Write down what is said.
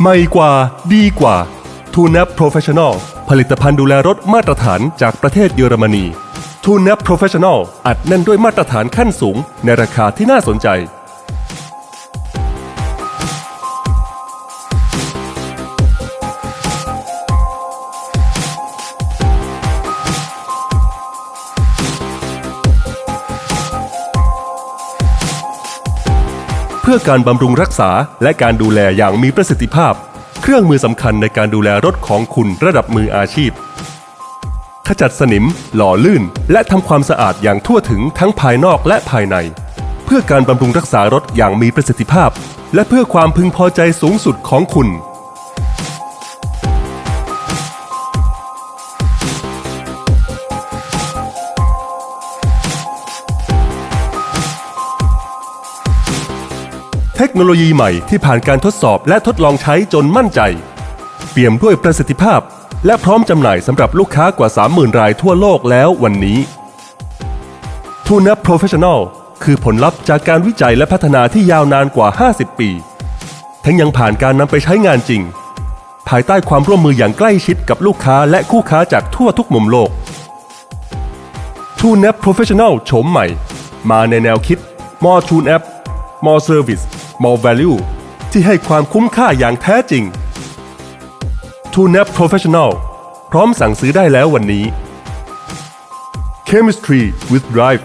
ใหม่กว่า ดีกว่า t u n e p Professional ผลิตภัณฑ์ดูแลรถมาตรฐานจากประเทศเยอรมนี t u n e p Professional อัดแน่นด้วยมาตรฐานขั้นสูงในราคาที่น่าสนใจ พื่อการบำรุงรักษาและการดูแลอย่างมีประสิทธิภาพ เครื่องมือสำคัญในการดูแลรถของคุณระดับมืออาชีพ ขจัดสนิม หล่อลื่น และทำความสะอาดอย่างทั่วถึงทั้งภายนอกและภายใน เพื่อการบำรุงรักษารถอย่างมีประสิทธิภาพ และเพื่อความพึงพอใจสูงสุดของคุณ เทคโนโลยีใหม่ที่ผ่านการทดสอบและทดลองใช้จนมั่นใจ เปี่ยมด้วยประสิทธิภาพ และพร้อมจำหน่ายสำหรับลูกค้ากว่า 30,000 รายทั่วโลกแล้ววันนี้ t u n e p Professional คือผลลัพธ์จากการวิจัยและพัฒนาที่ยาวนานกว่า 50 ปี ทั้งยังผ่านการนำไปใช้งานจริง ภายใต้ความร่วมมืออย่างใกล้ชิดกับลูกค้าและคู่ค้าจากทั่วทุกมุมโลก t u n e p Professional โฉมใหม่ มาในแนวคิด More t u n e p More Service small Value ที่ให้ความคุ้มค่าอย่างแท้จริง TUNAP Professional พร้อมสั่งซื้อได้แล้ววันนี้ Chemistry with Drive